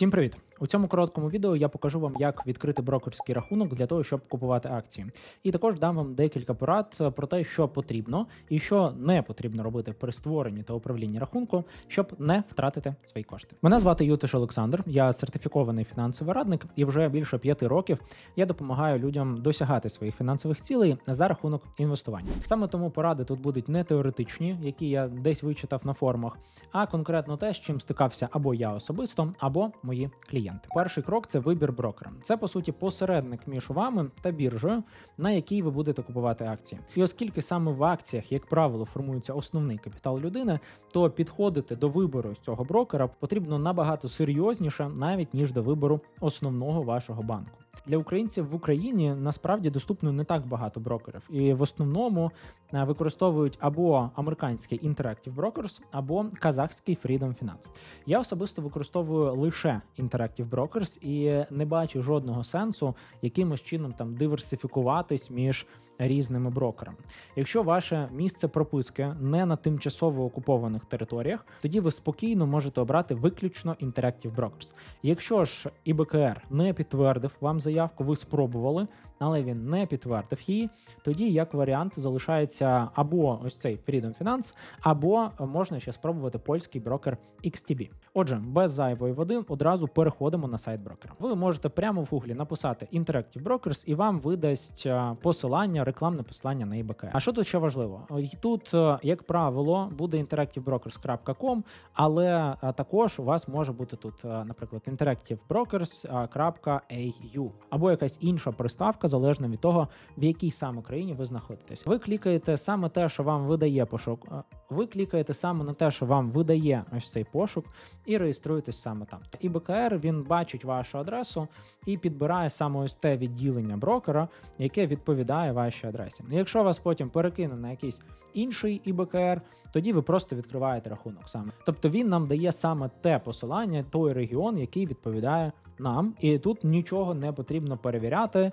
Всім привіт! У цьому короткому відео я покажу вам, як відкрити брокерський рахунок для того, щоб купувати акції. І також дам вам декілька порад е, про те, що потрібно і що не потрібно робити при створенні та управлінні рахунку, щоб не втратити свої кошти. Мене звати Ютиш Олександр, я сертифікований фінансовий радник, і вже більше п'яти років я допомагаю людям досягати своїх фінансових цілей за рахунок інвестування. Саме тому поради тут будуть не теоретичні, які я десь вичитав на форумах, а конкретно те, з чим стикався або я особисто, або мої клієнти. Перший крок це вибір брокера. Це по суті посередник між вами та біржею, на якій ви будете купувати акції. І оскільки саме в акціях, як правило, формується основний капітал людини, то підходити до вибору з цього брокера потрібно набагато серйозніше, навіть ніж до вибору основного вашого банку. Для українців в Україні насправді доступно не так багато брокерів, і в основному е, використовують або американський Interactive Brokers, або казахський Freedom Finance. Я особисто використовую лише Interactive Brokers і не бачу жодного сенсу якимось чином там диверсифікуватись між різними брокерами. Якщо ваше місце прописки не на тимчасово окупованих територіях, тоді ви спокійно можете обрати виключно Interactive Brokers. Якщо ж ІБКР не підтвердив вам заявку, ви спробували, але він не підтвердив її, тоді як варіант залишається або ось цей Freedom Finance, або можна ще спробувати польський брокер XTB. Отже, без зайвої води одразу переходимо на сайт брокера. Ви можете прямо в гуглі написати Interactive Brokers і вам видасть е, посилання, рекламне посилання на ІБК. А що тут ще важливо? Тут, е, як правило, буде interactivebrokers.com, але е, також у вас може бути тут, наприклад, interactivebrokers.au або якась інша приставка, залежно від того, в якій саме країні ви знаходитесь. Ви клікаєте саме те, що вам видає пошук. Ви клікаєте саме на те, що вам видає ось цей пошук і реєструєтесь саме там. І БКР він бачить вашу адресу і підбирає саме ось те відділення брокера, яке відповідає вашій адресі. Якщо вас потім перекине на якийсь інший ІБКР, тоді ви просто відкриваєте рахунок саме. Тобто він нам дає саме те посилання, той регіон, який відповідає нам, і тут нічого не потрібно перевіряти,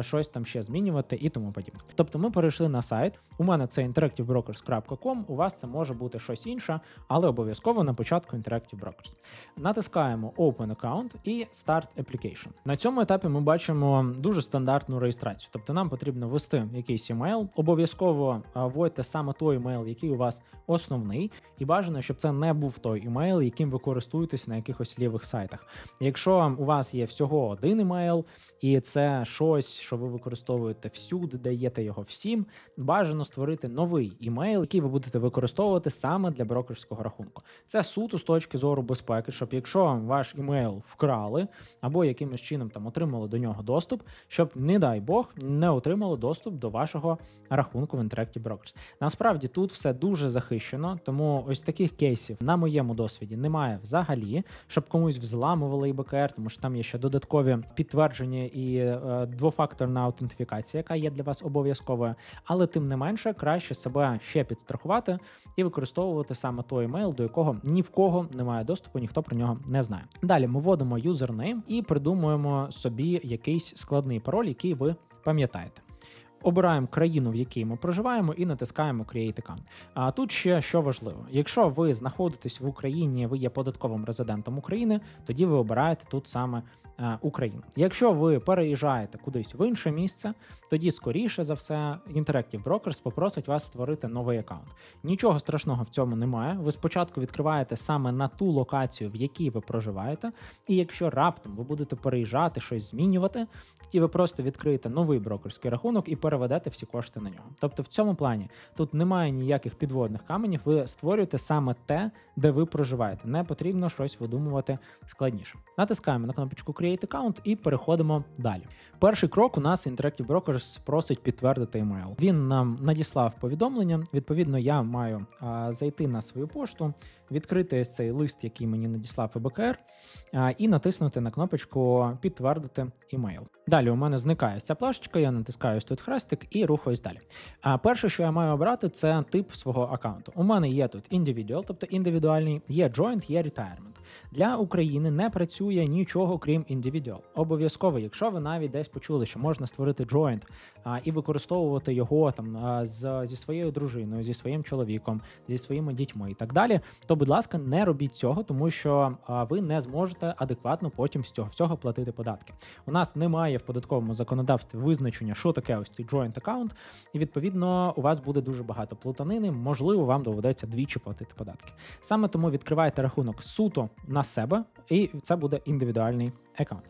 щось там ще змінювати і тому подібне. Тобто ми перейшли на сайт. У мене це interactivebrokers.com, у вас це може бути щось інше, але обов'язково на початку Interactive Brokers. Натискаємо Open Account і Start Application. На цьому етапі ми бачимо дуже стандартну реєстрацію. Тобто нам потрібно ввести якийсь емейл, обов'язково вводьте саме той емейл, який у вас основний, і бажано, щоб це не був той емейл, яким ви користуєтесь на якихось лівих сайтах. Якщо у вас є всього один емейл, і це щось, що ви використовуєте всюди, даєте його всім, бажано створити новий емейл, який ви будете використовувати саме для брокерського рахунку. Це суто з точки зору безпеки, щоб якщо ваш емейл вкрали або якимось чином там отримали до нього доступ, щоб, не дай Бог, не отримали доступ до вашого рахунку в Interactive Brokers. Насправді тут все дуже захищено, тому ось таких кейсів на моєму досвіді немає взагалі, щоб комусь взламували ІБКР, тому що там є ще додаткові підтвердження і е, двофакторна аутентифікація, яка є для вас обов'язковою. Але тим не менше, краще себе ще підстрахувати і використовувати саме той емейл, до якого ні в кого немає доступу, ніхто про нього не знає. Далі ми вводимо юзернейм і придумуємо собі якийсь складний пароль, який ви пам'ятаєте. Обираємо країну, в якій ми проживаємо, і натискаємо Create Account. А тут ще що важливо: якщо ви знаходитесь в Україні, ви є податковим резидентом України, тоді ви обираєте тут саме е, Україну. Якщо ви переїжджаєте кудись в інше місце, тоді скоріше за все Interactive Brokers попросить вас створити новий аккаунт. Нічого страшного в цьому немає. Ви спочатку відкриваєте саме на ту локацію, в якій ви проживаєте, і якщо раптом ви будете переїжджати щось змінювати, тоді ви просто відкриєте новий брокерський рахунок і переведете всі кошти на нього. Тобто, в цьому плані тут немає ніяких підводних каменів. Ви створюєте саме те, де ви проживаєте. Не потрібно щось видумувати складніше. Натискаємо на кнопочку Create Account і переходимо далі. Перший крок у нас Interactive Brokers просить підтвердити емейл. Він нам надіслав повідомлення. Відповідно, я маю а, зайти на свою пошту, відкрити цей лист, який мені надіслав ЕБКР, і натиснути на кнопочку Підтвердити емейл. Далі у мене зникає ця плашечка, я натискаю тут хрестик і рухаюсь далі. А перше, що я маю обрати, це тип свого аккаунту. У мене є тут individual, тобто індивідуальний, є joint, є retirement. Для України не працює нічого крім індивідуал. Обов'язково, якщо ви навіть десь почули, що можна створити joint а, і використовувати його там а, з, зі своєю дружиною, зі своїм чоловіком, зі своїми дітьми і так далі, то будь ласка, не робіть цього, тому що а, ви не зможете адекватно потім з цього всього платити податки. У нас немає в податковому законодавстві визначення, що таке ось цей joint аккаунт, і відповідно у вас буде дуже багато плутанини. Можливо, вам доведеться двічі платити податки. Саме тому відкривайте рахунок суто на себе, і це буде індивідуальний аккаунт.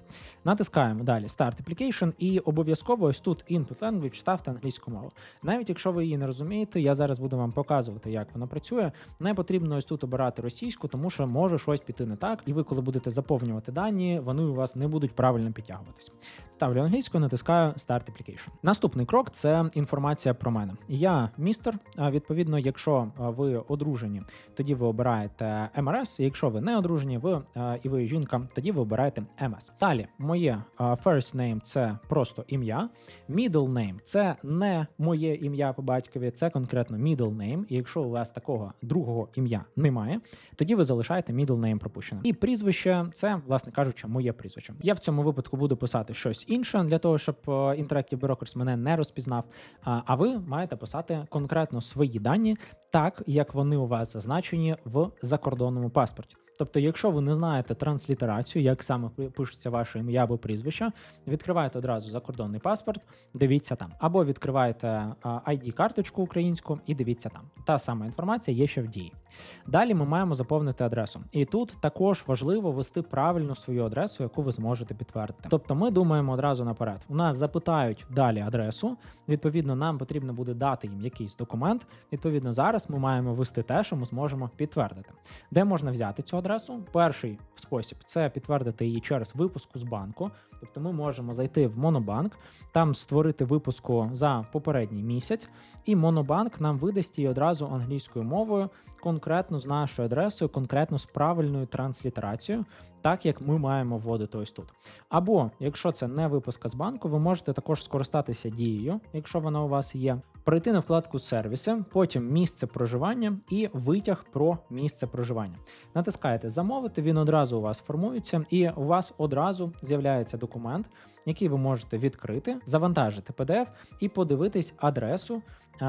Натискаємо далі Start Application і обов'язково ось тут Input Language ставте англійську мову. Навіть якщо ви її не розумієте, я зараз буду вам показувати, як вона працює. Не потрібно ось тут обирати російську, тому що може щось піти не так, і ви, коли будете заповнювати дані, вони у вас не будуть правильно підтягуватись. Ставлю англійську, натискаю Start Application. Наступний крок це інформація про мене. Я містер. Відповідно, якщо ви одружені, тоді ви обираєте МРС. Якщо ви не одружені, ви а, і ви жінка, тоді ви обираєте МС. Далі, моє а, first name – це просто ім'я. Middle name – це не моє ім'я по батькові, це конкретно middle name. І якщо у вас такого другого ім'я немає, тоді ви залишаєте middle name пропущеним. І прізвище це, власне кажучи, моє прізвище. Я в цьому випадку буду писати щось інше для того, щоб е, Interactive Brokers мене не розпізнав. А ви маєте писати конкретно свої дані, так як вони у вас зазначені в закордонному паспорті. Тобто, якщо ви не знаєте транслітерацію, як саме пишеться ваше ім'я або прізвище, відкриваєте одразу закордонний паспорт, дивіться там, або відкриваєте id карточку українську і дивіться там. Та сама інформація є ще в дії. Далі ми маємо заповнити адресу. І тут також важливо ввести правильну свою адресу, яку ви зможете підтвердити. Тобто ми думаємо одразу наперед. У нас запитають далі адресу. Відповідно, нам потрібно буде дати їм якийсь документ. Відповідно, зараз ми маємо ввести те, що ми зможемо підтвердити. Де можна взяти цю адресу? Перший спосіб це підтвердити її через випуску з банку. Тобто ми можемо зайти в Монобанк, там створити випуску за попередній місяць, і Монобанк нам видасть її одразу англійською мовою, конкретно з нашою адресою, конкретно з правильною транслітерацією, так як ми маємо вводити ось тут. Або якщо це не випуска з банку, ви можете також скористатися дією, якщо вона у вас є. Прийти на вкладку сервіси, потім місце проживання і витяг про місце проживання. Натискаєте замовити, він одразу у вас формується, і у вас одразу з'являється документ, який ви можете відкрити, завантажити PDF і подивитись адресу,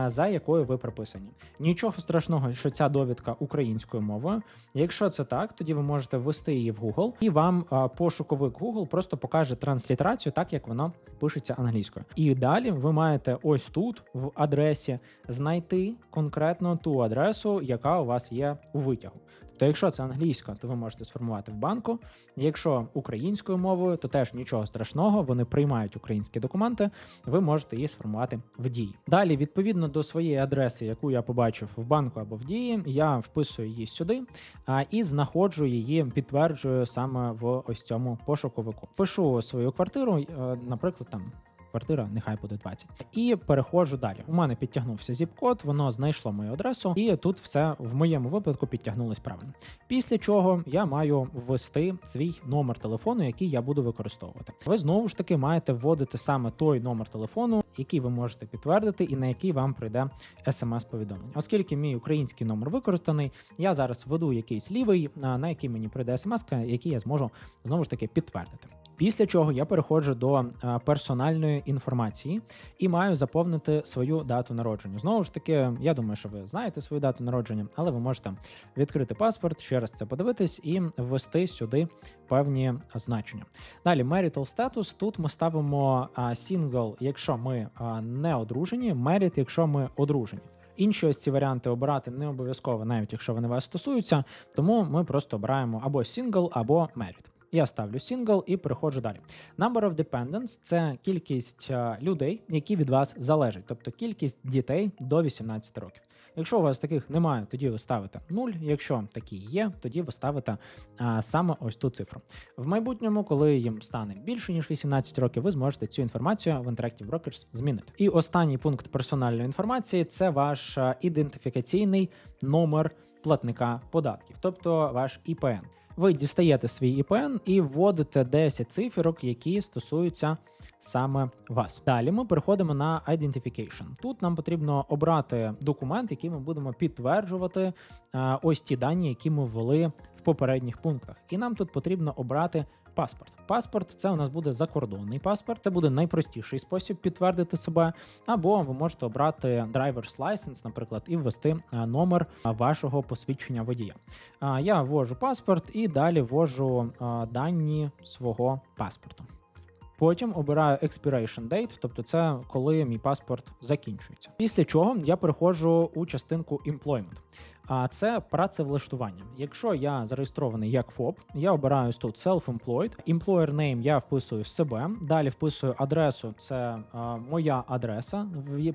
за якою ви прописані. Нічого страшного, що ця довідка українською мовою. Якщо це так, тоді ви можете ввести її в Google, і вам а, пошуковик Google просто покаже транслітерацію, так як воно пишеться англійською. І далі ви маєте ось тут в адресі знайти конкретно ту адресу, яка у вас є у витягу. Тобто, якщо це англійська, то ви можете сформувати в банку. Якщо українською мовою, то теж нічого страшного, вони приймають українські документи, ви можете її сформувати в дії. Далі, відповідно до своєї адреси, яку я побачив в банку або в дії, я вписую її сюди а, і знаходжу її, підтверджую саме в ось цьому пошуковику. Пишу свою квартиру, е, наприклад, там. Квартира, нехай буде 20. І переходжу далі. У мене підтягнувся зіп-код, воно знайшло мою адресу, і тут все в моєму випадку підтягнулось правильно. Після чого я маю ввести свій номер телефону, який я буду використовувати. Ви знову ж таки маєте вводити саме той номер телефону, який ви можете підтвердити, і на який вам прийде смс-повідомлення. Оскільки мій український номер використаний, я зараз введу якийсь лівий, на який мені прийде смс, який я зможу знову ж таки підтвердити. Після чого я переходжу до е, персональної інформації і маю заповнити свою дату народження. Знову ж таки, я думаю, що ви знаєте свою дату народження, але ви можете відкрити паспорт, ще раз це подивитись і ввести сюди певні значення. Далі marital status. Тут ми ставимо а, single, якщо ми не одружені, married, якщо ми одружені. Інші ось ці варіанти обирати не обов'язково, навіть якщо вони вас стосуються. Тому ми просто обираємо або single, або married. Я ставлю single і переходжу далі. Number of dependents – це кількість е, людей, які від вас залежать, тобто кількість дітей до 18 років. Якщо у вас таких немає, тоді ви ставите 0. Якщо такі є, тоді ви ставите а, саме ось ту цифру. В майбутньому, коли їм стане більше ніж 18 років, ви зможете цю інформацію в Interactive Brokers змінити. І останній пункт персональної інформації це ваш ідентифікаційний номер платника податків, тобто ваш ІПН. Ви дістаєте свій ІПН і вводите 10 циферок, які стосуються саме вас. Далі ми переходимо на Identification. Тут нам потрібно обрати документ, який ми будемо підтверджувати е, ось ті дані, які ми ввели в попередніх пунктах. І нам тут потрібно обрати паспорт. Паспорт це у нас буде закордонний паспорт. Це буде найпростіший спосіб підтвердити себе. Або ви можете обрати driver's license, наприклад, і ввести е, номер е, вашого посвідчення водія. Я ввожу паспорт і далі ввожу е, дані свого паспорту. Потім обираю expiration date, тобто це коли мій паспорт закінчується. Після чого я переходжу у частинку employment. А це працевлаштування. Якщо я зареєстрований як ФОП, я обираю тут self-employed. Employer name я вписую себе. Далі вписую адресу. Це а, моя адреса,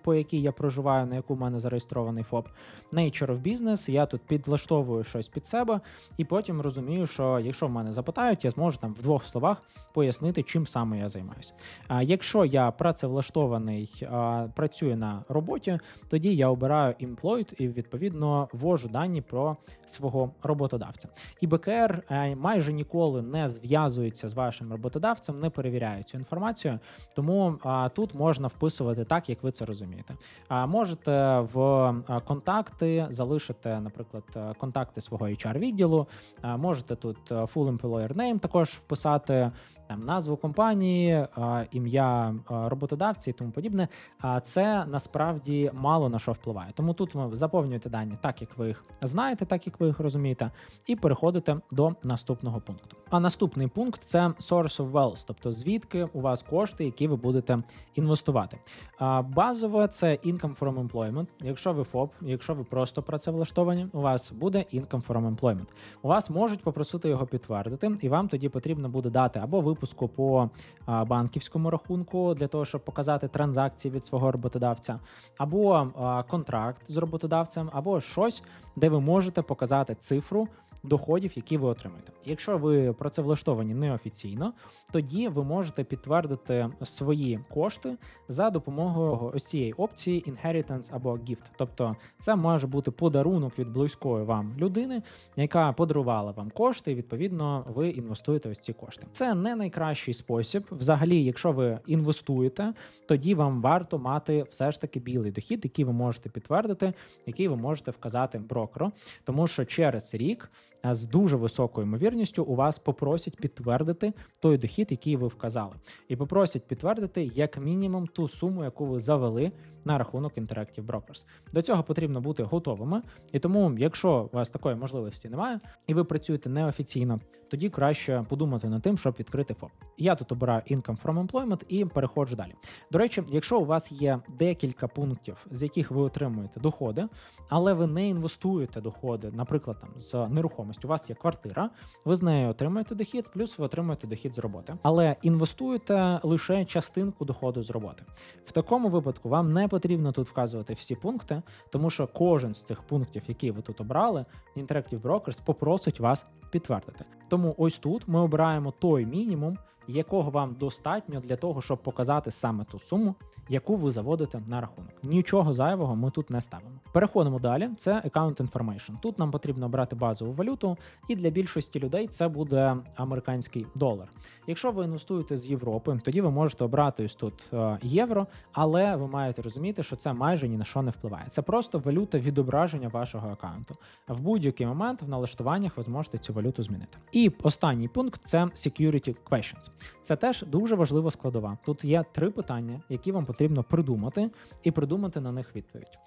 по якій я проживаю, на яку в мене зареєстрований ФОП. Nature of business, Я тут підлаштовую щось під себе, і потім розумію, що якщо в мене запитають, я зможу там в двох словах пояснити, чим саме я займаюся. А якщо я працевлаштований, а, працюю на роботі, тоді я обираю employed і відповідно ввожу дані про свого роботодавця. І БКР е, майже ніколи не зв'язується з вашим роботодавцем, не перевіряє цю інформацію. Тому тут можна вписувати так, як ви це розумієте. Можете в контакти залишити, наприклад, е, контакти свого HR відділу. Можете тут е, full employer name також вписати. Там назву компанії, ім'я роботодавця і тому подібне. А це насправді мало на що впливає. Тому тут ви заповнюєте дані так, як ви їх знаєте, так як ви їх розумієте, і переходите до наступного пункту. А наступний пункт це source of wealth, тобто звідки у вас кошти, які ви будете інвестувати. А базове це income from employment. Якщо ви ФОП, якщо ви просто працевлаштовані, у вас буде income from employment. У вас можуть попросити його підтвердити, і вам тоді потрібно буде дати або випуску по банківському рахунку для того, щоб показати транзакції від свого роботодавця, або контракт з роботодавцем, або щось, де ви можете показати цифру. Доходів, які ви отримаєте. Якщо ви працевлаштовані неофіційно, тоді ви можете підтвердити свої кошти за допомогою ось цієї опції Inheritance або Gift. Тобто це може бути подарунок від близької вам людини, яка подарувала вам кошти, і відповідно ви інвестуєте ось ці кошти. Це не найкращий спосіб. Взагалі, якщо ви інвестуєте, тоді вам варто мати все ж таки білий дохід, який ви можете підтвердити, який ви можете вказати брокеру, тому що через рік з дуже високою ймовірністю у вас попросять підтвердити той дохід, який ви вказали, і попросять підтвердити як мінімум ту суму, яку ви завели на рахунок Interactive Brokers. До цього потрібно бути готовими, і тому, якщо у вас такої можливості немає, і ви працюєте неофіційно, тоді краще подумати над тим, щоб відкрити ФОП. Я тут обираю Income from Employment і переходжу далі. До речі, якщо у вас є декілька пунктів, з яких ви отримуєте доходи, але ви не інвестуєте доходи, наприклад, там з нерухомості, у вас є квартира, ви з нею отримуєте дохід, плюс ви отримуєте дохід з роботи, але інвестуєте лише частинку доходу з роботи. В такому випадку вам не потрібно тут вказувати всі пункти, тому що кожен з цих пунктів, які ви тут обрали, Interactive Brokers попросить вас підтвердити. Тому ось тут ми обираємо той мінімум, якого вам достатньо для того, щоб показати саме ту суму, яку ви заводите на рахунок. Нічого зайвого ми тут не ставимо. Переходимо далі. Це Account Information. Тут нам потрібно обрати базову валюту, і для більшості людей це буде американський долар. Якщо ви інвестуєте з Європи, тоді ви можете обрати ось тут е, євро, але ви маєте розуміти, що це майже ні на що не впливає. Це просто валюта відображення вашого аккаунту. В будь-який момент в налаштуваннях ви зможете цю валюту змінити. І останній пункт це Security Questions. Це теж дуже важлива складова. Тут є три питання, які вам потрібно придумати, і придумати на них відповідь.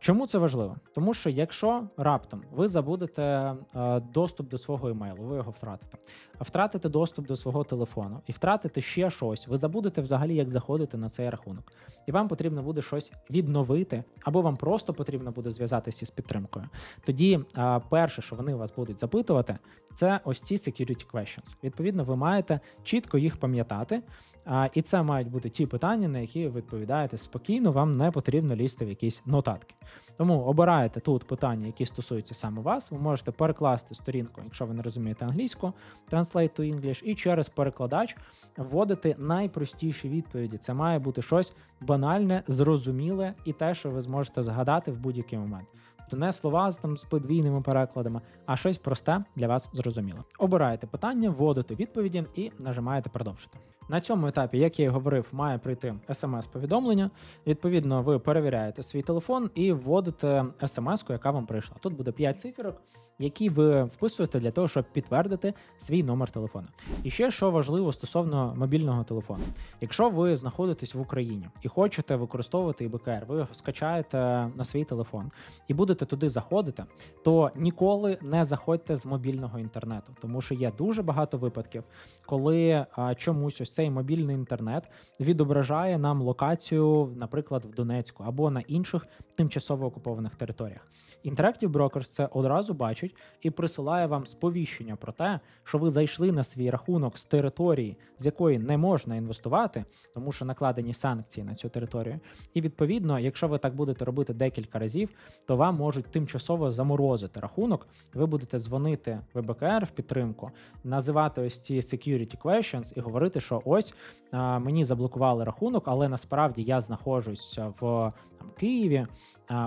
Чому це важливо? Тому що якщо раптом ви забудете е, доступ до свого емейлу, ви його втратите, втратите доступ до свого телефону і втратите ще щось, ви забудете взагалі, як заходити на цей рахунок, і вам потрібно буде щось відновити, або вам просто потрібно буде зв'язатися з підтримкою. Тоді е, перше, що вони вас будуть запитувати, це ось ці security questions. Відповідно, ви маєте чітко їх пам'ятати, а, і це мають бути ті питання, на які ви відповідаєте спокійно, вам не потрібно лізти в якісь нотатки. Тому обираєте тут питання, які стосуються саме вас. Ви можете перекласти сторінку, якщо ви не розумієте англійську, Translate to English, і через перекладач вводити найпростіші відповіді. Це має бути щось банальне, зрозуміле і те, що ви зможете згадати в будь-який момент. Тобто не слова з там з подвійними перекладами, а щось просте для вас зрозуміло. Обираєте питання, вводите відповіді і нажимаєте продовжити. На цьому етапі, як я і говорив, має прийти смс-повідомлення. Відповідно, ви перевіряєте свій телефон і вводите смс-ку, яка вам прийшла. Тут буде 5 циферок, які ви вписуєте для того, щоб підтвердити свій номер телефону. І ще що важливо стосовно мобільного телефону. Якщо ви знаходитесь в Україні і хочете використовувати ІБКР, ви скачаєте на свій телефон і будете туди заходити, то ніколи не заходьте з мобільного інтернету, тому що є дуже багато випадків, коли а, чомусь ось цей мобільний інтернет відображає нам локацію, наприклад, в Донецьку або на інших тимчасово окупованих територіях. Interactive Brokers це одразу бачить і присилає вам сповіщення про те, що ви зайшли на свій рахунок з території, з якої не можна інвестувати, тому що накладені санкції на цю територію. І відповідно, якщо ви так будете робити декілька разів, то вам можуть тимчасово заморозити рахунок. Ви будете дзвонити в БКР в підтримку, називати ось ці security questions і говорити, що ось мені заблокували рахунок, але насправді я знаходжусь в там, Києві.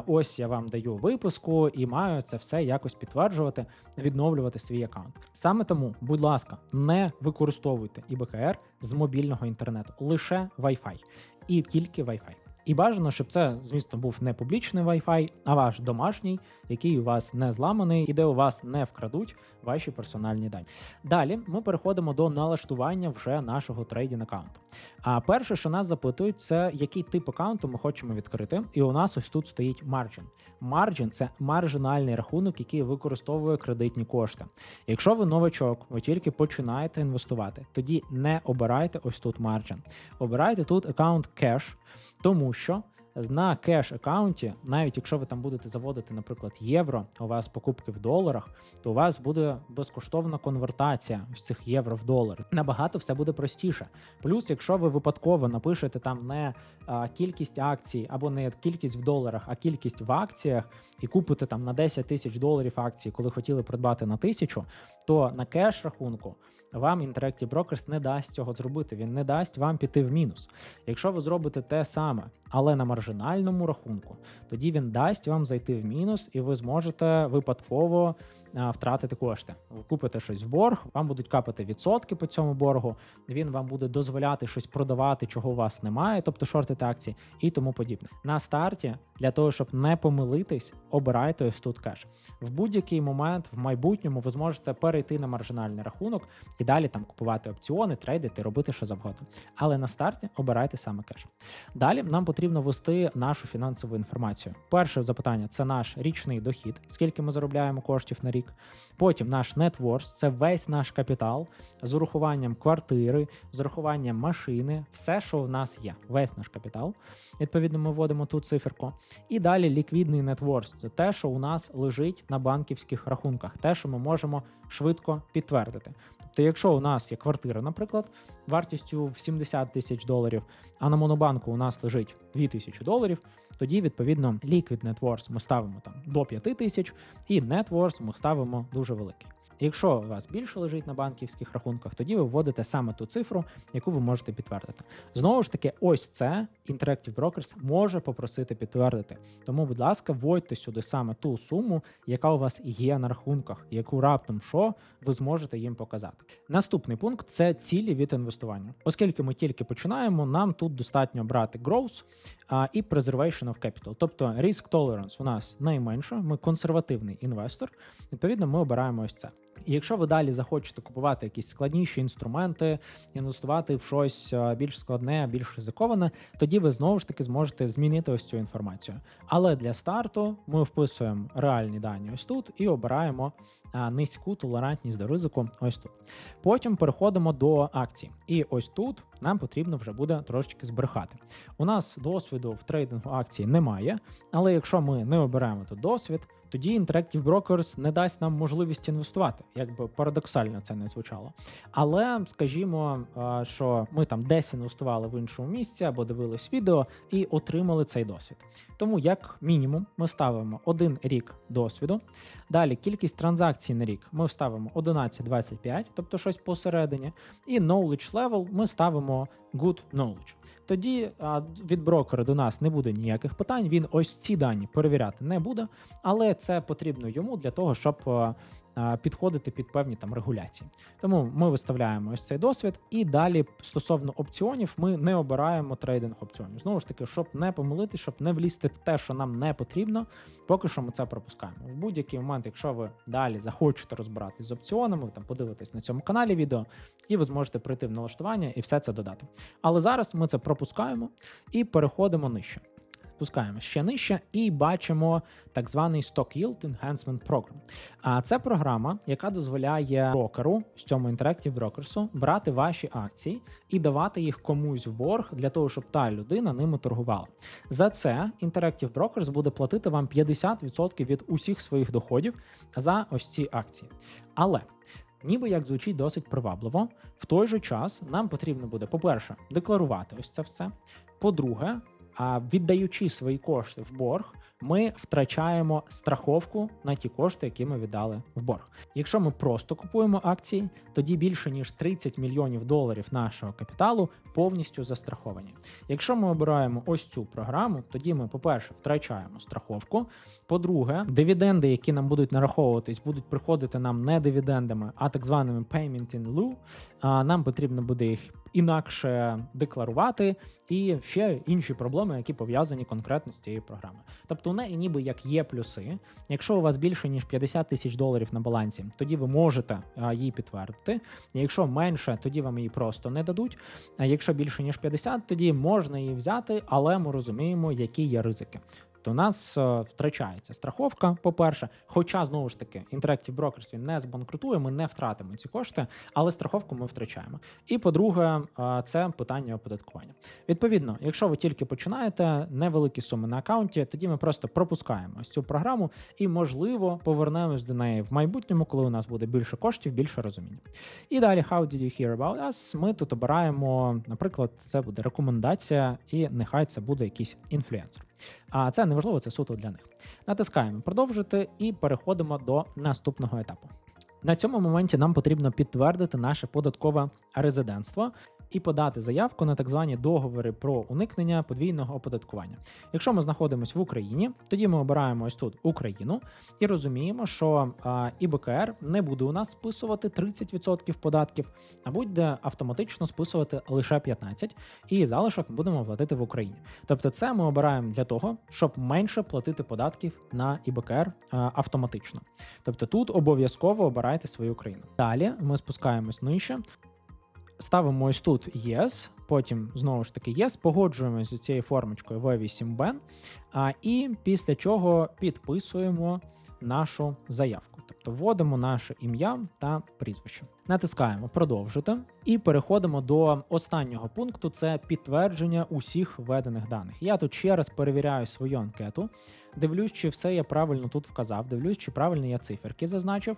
Ось я вам даю випуску і маю це все якось підтверджувати, відновлювати свій аккаунт. Саме тому, будь ласка, не використовуйте ІБКР з мобільного інтернету, лише Wi-Fi і тільки Wi-Fi. І бажано, щоб це, звісно, був не публічний Wi-Fi, а ваш домашній, який у вас не зламаний і де у вас не вкрадуть ваші персональні дані. Далі ми переходимо до налаштування вже нашого трейдінг аккаунту. А перше, що нас запитують, це який тип аккаунту ми хочемо відкрити. І у нас ось тут стоїть margin. Margin – це маржинальний рахунок, який використовує кредитні кошти. Якщо ви новачок, ви тільки починаєте інвестувати, тоді не обирайте ось тут margin. Обирайте тут аккаунт cash, тому що на кеш аккаунті, навіть якщо ви там будете заводити, наприклад, євро, у вас покупки в доларах, то у вас буде безкоштовна конвертація з цих євро в долари. Набагато все буде простіше. Плюс, якщо ви випадково напишете там не кількість акцій або не кількість в доларах, а кількість в акціях, і купите там на 10 тисяч доларів акції, коли хотіли придбати на тисячу, то на кеш рахунку вам Interactive Brokers не дасть цього зробити. Він не дасть вам піти в мінус. Якщо ви зробите те саме, але на маржинальному рахунку, тоді він дасть вам зайти в мінус, і ви зможете випадково втратити кошти. Ви купите щось в борг, вам будуть капати відсотки по цьому боргу. Він вам буде дозволяти щось продавати, чого у вас немає, тобто шортити акції і тому подібне. На старті для того, щоб не помилитись, обирайте тут кеш. В будь-який момент в майбутньому ви зможете перейти на маржинальний рахунок і далі там купувати опціони, трейдити, робити що завгодно. Але на старті обирайте саме кеш. Далі нам потрібно ввести нашу фінансову інформацію. Перше запитання це наш річний дохід, скільки ми заробляємо коштів на рік. Потім наш net worth – це весь наш капітал з урахуванням квартири, з урахуванням машини, все, що в нас є, весь наш капітал. Відповідно, ми вводимо ту циферку. І далі ліквідний net worth – це те, що у нас лежить на банківських рахунках, те, що ми можемо швидко підтвердити. Тобто, якщо у нас є квартира, наприклад, вартістю в 70 тисяч доларів, а на монобанку у нас лежить 2 тисячі доларів, тоді відповідно liquid net worth ми ставимо там до 5 тисяч, і net worth ми ставимо дуже великий. Якщо у вас більше лежить на банківських рахунках, тоді ви вводите саме ту цифру, яку ви можете підтвердити. Знову ж таки, ось це Interactive Brokers може попросити підтвердити. Тому, будь ласка, вводьте сюди саме ту суму, яка у вас є на рахунках, яку раптом що ви зможете їм показати. Наступний пункт це цілі від інвестування. Оскільки ми тільки починаємо, нам тут достатньо брати growth а, і preservation of capital. Тобто risk tolerance у нас найменше, ми консервативний інвестор. Відповідно, ми обираємо ось це. І якщо ви далі захочете купувати якісь складніші інструменти, інвестувати в щось е, більш складне, більш ризиковане, тоді ви знову ж таки зможете змінити ось цю інформацію. Але для старту ми вписуємо реальні дані ось тут і обираємо низьку толерантність до ризику. Ось тут. Потім переходимо до акцій. І ось тут нам потрібно вже буде трошечки збрехати. У нас досвіду в трейдингу акцій немає, але якщо ми не оберемо тут досвід, тоді Interactive Brokers не дасть нам можливість інвестувати, як би парадоксально це не звучало. Але скажімо, що ми там десь інвестували в іншому місці або дивились відео і отримали цей досвід. Тому, як мінімум, ми ставимо один рік досвіду. Далі кількість транзакцій на рік ми ставимо 11-25, тобто щось посередині. І knowledge level ми ставимо good knowledge. Тоді від брокера до нас не буде ніяких питань. Він ось ці дані перевіряти не буде, але це потрібно йому для того, щоб а, підходити під певні там регуляції. Тому ми виставляємо ось цей досвід, і далі стосовно опціонів, ми не обираємо трейдинг опціонів. Знову ж таки, щоб не помилити, щоб не влізти в те, що нам не потрібно. Поки що ми це пропускаємо. В будь-який момент, якщо ви далі захочете розбиратись з опціонами, там подивитесь на цьому каналі відео, і ви зможете прийти в налаштування і все це додати. Але зараз ми це пропускаємо і переходимо нижче. Спускаємо ще нижче і бачимо так званий Stock Yield Enhancement Program. А це програма, яка дозволяє брокеру з цьому Interactive Brokers брати ваші акції і давати їх комусь в борг для того, щоб та людина ними торгувала. За це Interactive Brokers буде платити вам 50% від усіх своїх доходів за ось ці акції. Але ніби як звучить досить привабливо, в той же час нам потрібно буде, по-перше, декларувати ось це все. По-друге, віддаючи свої кошти в борг, ми втрачаємо страховку на ті кошти, які ми віддали в борг. Якщо ми просто купуємо акції, тоді більше ніж 30 мільйонів доларів нашого капіталу повністю застраховані. Якщо ми обираємо ось цю програму, тоді ми, по-перше, втрачаємо страховку. По-друге, дивіденди, які нам будуть нараховуватись, будуть приходити нам не дивідендами, а так званими payment in lieu. Нам потрібно буде їх інакше декларувати, і ще інші проблеми, які пов'язані конкретно з цією програмою. Тобто у неї ніби як є плюси. Якщо у вас більше ніж 50 тисяч доларів на балансі, тоді ви можете її підтвердити. Якщо менше, тоді вам її просто не дадуть. А якщо більше ніж 50, тоді можна її взяти, але ми розуміємо, які є ризики. То у нас е, втрачається страховка, по-перше, хоча знову ж таки Interactive Brokers він не збанкрутує, ми не втратимо ці кошти, але страховку ми втрачаємо. І по-друге, е, це питання оподаткування. Відповідно, якщо ви тільки починаєте невеликі суми на аккаунті, тоді ми просто пропускаємо ось цю програму і, можливо, повернемось до неї в майбутньому, коли у нас буде більше коштів, більше розуміння. І далі, how did you hear about us? Ми тут обираємо, наприклад, це буде рекомендація, і нехай це буде якийсь інфлюенсер. А це неважливо, це суто для них. Натискаємо продовжити і переходимо до наступного етапу. На цьому моменті нам потрібно підтвердити наше податкове резидентство і подати заявку на так звані договори про уникнення подвійного оподаткування. Якщо ми знаходимося в Україні, тоді ми обираємо ось тут Україну і розуміємо, що ІБКР не буде у нас списувати 30% податків, а буде автоматично списувати лише 15%, і залишок ми будемо платити в Україні. Тобто, це ми обираємо для того, щоб менше платити податків на ІБКР автоматично. Тобто тут обов'язково обирайте свою країну. Далі ми спускаємось нижче. Ставимо ось тут Yes, потім знову ж таки Yes, погоджуємося з цією формочкою V8Ben, а, і після чого підписуємо нашу заявку. Тобто вводимо наше ім'я та прізвище. Натискаємо продовжити і переходимо до останнього пункту: це підтвердження усіх введених даних. Я тут ще раз перевіряю свою анкету. Дивлюсь, чи все я правильно тут вказав. Дивлюсь, чи правильно я циферки зазначив.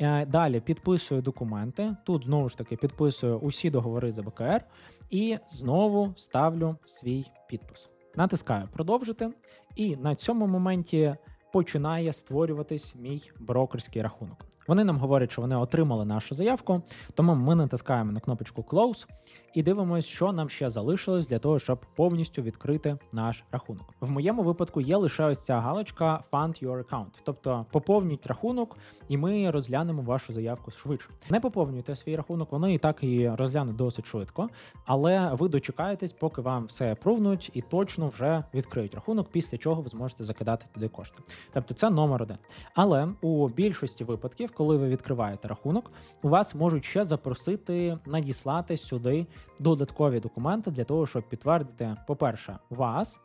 Е, Далі підписую документи. Тут знову ж таки підписую усі договори з БКР і знову ставлю свій підпис. Натискаю продовжити, і на цьому моменті починає створюватись мій брокерський рахунок. Вони нам говорять, що вони отримали нашу заявку, тому ми натискаємо на кнопочку Close і дивимося, що нам ще залишилось для того, щоб повністю відкрити наш рахунок. В моєму випадку є лише ось ця галочка Fund Your Account, тобто поповніть рахунок, і ми розглянемо вашу заявку швидше. Не поповнюйте свій рахунок, вони і так і розглянуть досить швидко, але ви дочекаєтесь, поки вам все прувнуть і точно вже відкриють рахунок, після чого ви зможете закидати туди кошти. Тобто це номер один. Але у більшості випадків, коли ви відкриваєте рахунок, у вас можуть ще запросити надіслати сюди додаткові документи для того, щоб підтвердити, по-перше, вас,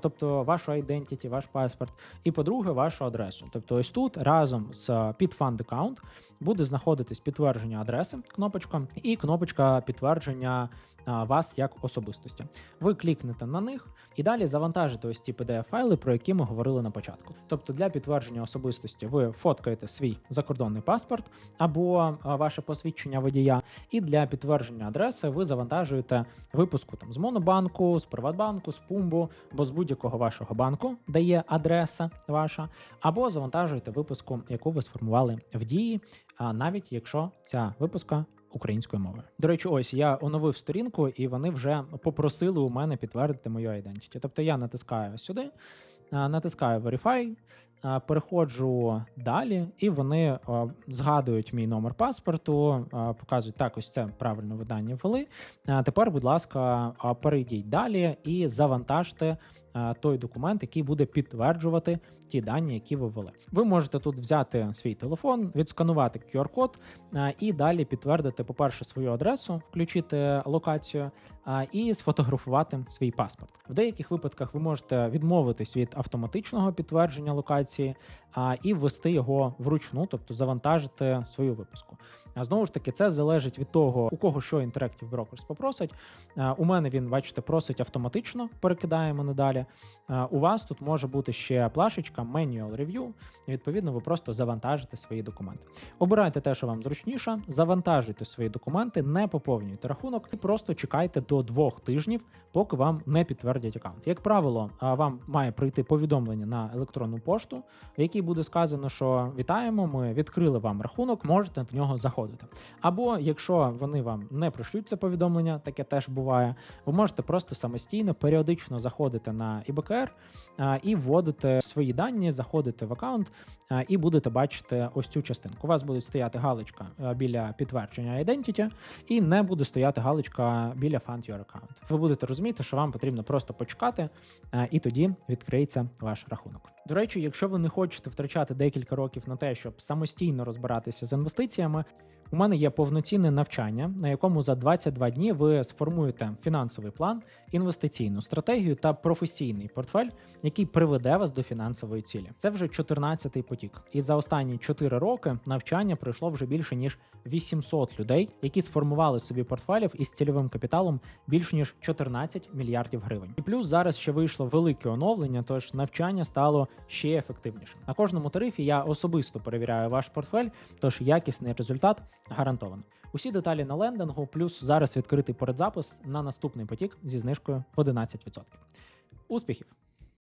тобто вашу identity, ваш паспорт, і по-друге, вашу адресу. Тобто, ось тут разом з під Fund Account буде знаходитись підтвердження адреси, кнопочка, і кнопочка підтвердження вас як особистості. Ви клікнете на них і далі завантажите ось ті pdf файли про які ми говорили на початку. Тобто для підтвердження особистості ви фоткаєте свій закордонний паспорт або ваше посвідчення водія, і для підтвердження адреси ви завантажуєте випуску там з Монобанку, з Приватбанку, з Пумбу, або з будь-якого вашого банку, де є адреса ваша, або завантажуєте випуску, яку ви сформували в дії, навіть якщо ця випуска українською мовою. До речі, ось я оновив сторінку, і вони вже попросили у мене підтвердити мою айдентіті. Тобто я натискаю сюди, натискаю Verify, переходжу далі, і вони згадують мій номер паспорту, показують так, ось це правильно видання ввели. Тепер, будь ласка, перейдіть далі і завантажте той документ, який буде підтверджувати ті дані, які ви ввели. Ви можете тут взяти свій телефон, відсканувати QR-код і далі підтвердити, по-перше, свою адресу, включити локацію і сфотографувати свій паспорт. В деяких випадках ви можете відмовитись від автоматичного підтвердження локації а, і ввести його вручну, тобто завантажити свою виписку. А знову ж таки, це залежить від того, у кого що Interactive Brokers попросить. У мене він, бачите, просить автоматично, перекидає мене далі. А, У вас тут може бути ще плашечка Manual Review. Відповідно, ви просто завантажите свої документи. Обирайте те, що вам зручніше, завантажуйте свої документи, не поповнюйте рахунок і просто чекайте до двох тижнів, поки вам не підтвердять аккаунт. Як правило, вам має прийти повідомлення на електронну пошту, в якій буде сказано, що вітаємо, ми відкрили вам рахунок, можете в нього заходити. Або якщо вони вам не пришлють це повідомлення, таке теж буває, ви можете просто самостійно періодично заходити на ІБКР і вводити свої дані, заходити в аккаунт і будете бачити ось цю частинку. У вас буде стояти галочка біля підтвердження Identity, і не буде стояти галочка біля Fund Your Account. Ви будете розуміти, що вам потрібно просто почекати, а, і тоді відкриється ваш рахунок. До речі, якщо ви не хочете втрачати декілька років на те, щоб самостійно розбиратися з інвестиціями. У мене є повноцінне навчання, на якому за 22 дні ви сформуєте фінансовий план, інвестиційну стратегію та професійний портфель, який приведе вас до фінансової цілі. Це вже 14-й потік. І за останні 4 роки навчання пройшло вже більше ніж 800 людей, які сформували собі портфелів із цільовим капіталом більше ніж 14 мільярдів гривень. І плюс зараз ще вийшло велике оновлення, тож навчання стало ще ефективнішим. На кожному тарифі я особисто перевіряю ваш портфель, тож якісний результат гарантовано. Усі деталі на лендингу, плюс зараз відкритий передзапис на наступний потік зі знижкою 11%. Успіхів!